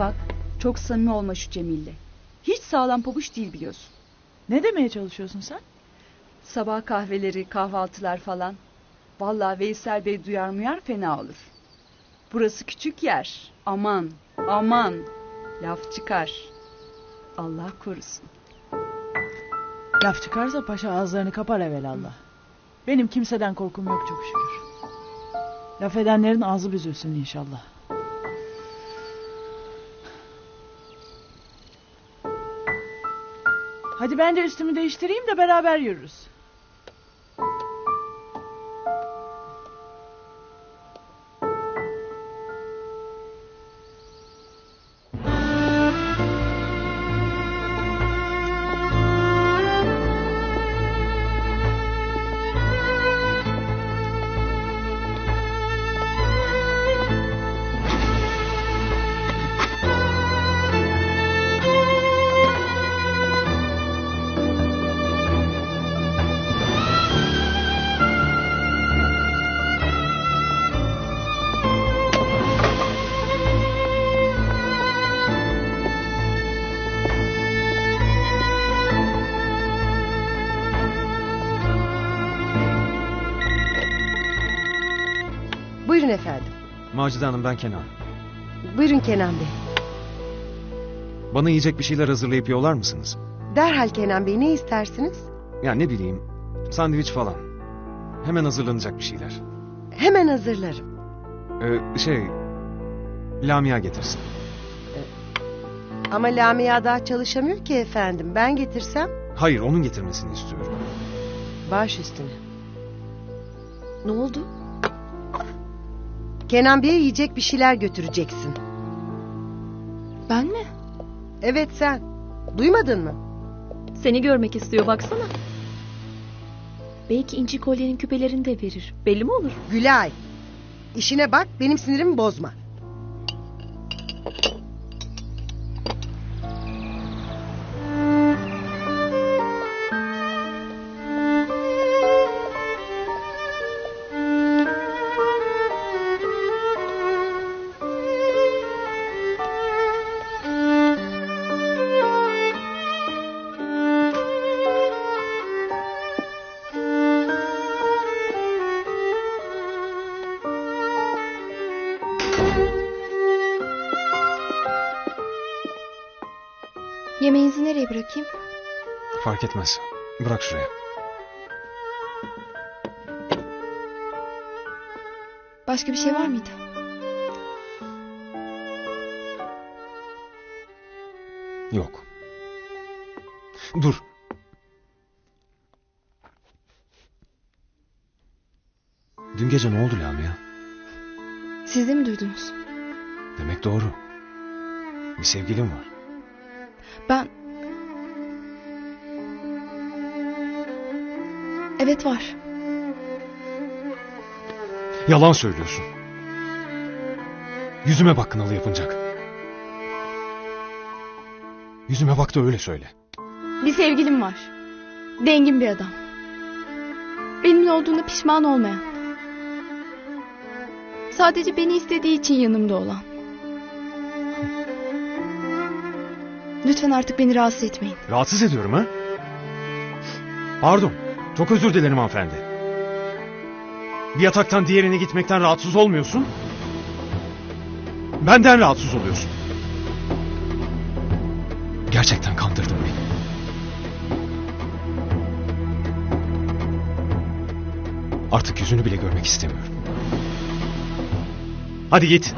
bak. Çok samimi olma şu Cemil'le. Hiç sağlam pabuç değil biliyorsun. Ne demeye çalışıyorsun sen? Sabah kahveleri, kahvaltılar falan. Vallahi Veysel Bey duyar muyar fena olur. Burası küçük yer. Aman, aman. Laf çıkar. Allah korusun. Laf çıkarsa paşa ağızlarını kapar evelallah. Benim kimseden korkum yok çok şükür. Laf edenlerin ağzı büzülsün inşallah. Hadi ben de üstümü değiştireyim de beraber yürürüz. Macide Hanım ben Kenan. Buyurun Kenan Bey. Bana yiyecek bir şeyler hazırlayıp yollar mısınız? Derhal Kenan Bey ne istersiniz? Ya ne bileyim sandviç falan. Hemen hazırlanacak bir şeyler. Hemen hazırlarım. Ee, şey Lamia getirsin. Ama Lamia daha çalışamıyor ki efendim. Ben getirsem Hayır onun getirmesini istiyorum. baş üstüne. Ne oldu? Kenan Bey'e yiyecek bir şeyler götüreceksin. Ben mi? Evet sen. Duymadın mı? Seni görmek istiyor baksana. Belki inci kolyenin küpelerini de verir. Belli mi olur? Gülay. İşine bak benim sinirimi bozma. Yemeğinizi nereye bırakayım? Fark etmez. Bırak şuraya. Başka bir şey var mıydı? Yok. Dur. Dün gece ne oldu Lamia? Siz de mi duydunuz? Demek doğru. Bir sevgilin var. Ben... Evet var. Yalan söylüyorsun. Yüzüme bak kınalı yapınacak. Yüzüme bak da öyle söyle. Bir sevgilim var. Dengin bir adam. Benimle olduğuna pişman olmayan. Sadece beni istediği için yanımda olan. Lütfen artık beni rahatsız etmeyin. Rahatsız ediyorum ha? Pardon. Çok özür dilerim hanımefendi. Bir yataktan diğerine gitmekten rahatsız olmuyorsun. Benden rahatsız oluyorsun. Gerçekten kandırdın beni. Artık yüzünü bile görmek istemiyorum. Hadi git.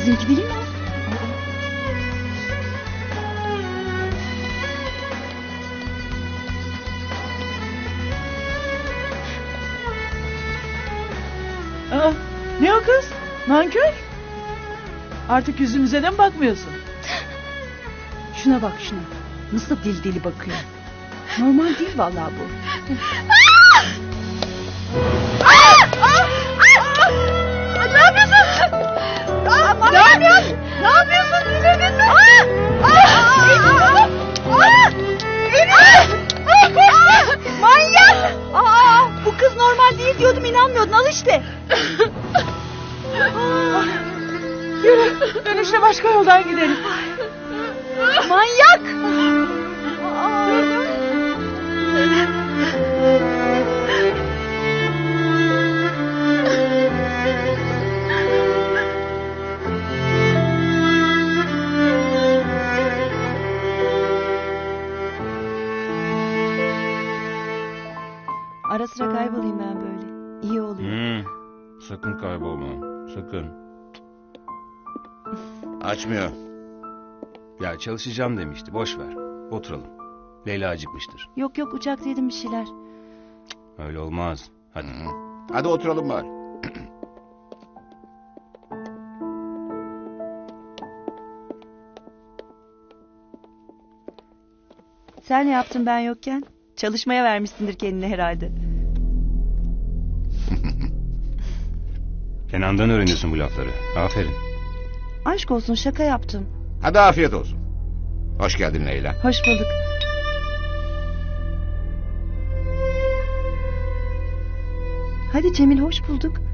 Sizinki değil mi? Aa, ne o kız? Nankör? Artık yüzümüze de mi bakmıyorsun? Şuna bak şuna. Nasıl dil dili bakıyor. Normal değil vallahi bu. Aa! Aa! Aa! Aa! Ne yapıyorsun? Ne yapıyorsun? Ne yapıyorsun? Yine ne sen? Manyak! Aa, bu kız normal değil diyordum inanmıyordun al işte. Yürü. Dönüşte başka yoldan gidelim. Manyak! Sakın. Açmıyor. Ya çalışacağım demişti. Boş ver. Oturalım. Leyla acıkmıştır. Yok yok uçakta yedim bir şeyler. Öyle olmaz. Hadi. Hı. Hadi oturalım bari. Sen ne yaptın ben yokken? Çalışmaya vermişsindir kendini herhalde. Kenan'dan öğreniyorsun bu lafları. Aferin. Aşk olsun şaka yaptım. Hadi afiyet olsun. Hoş geldin Leyla. Hoş bulduk. Hadi Cemil hoş bulduk.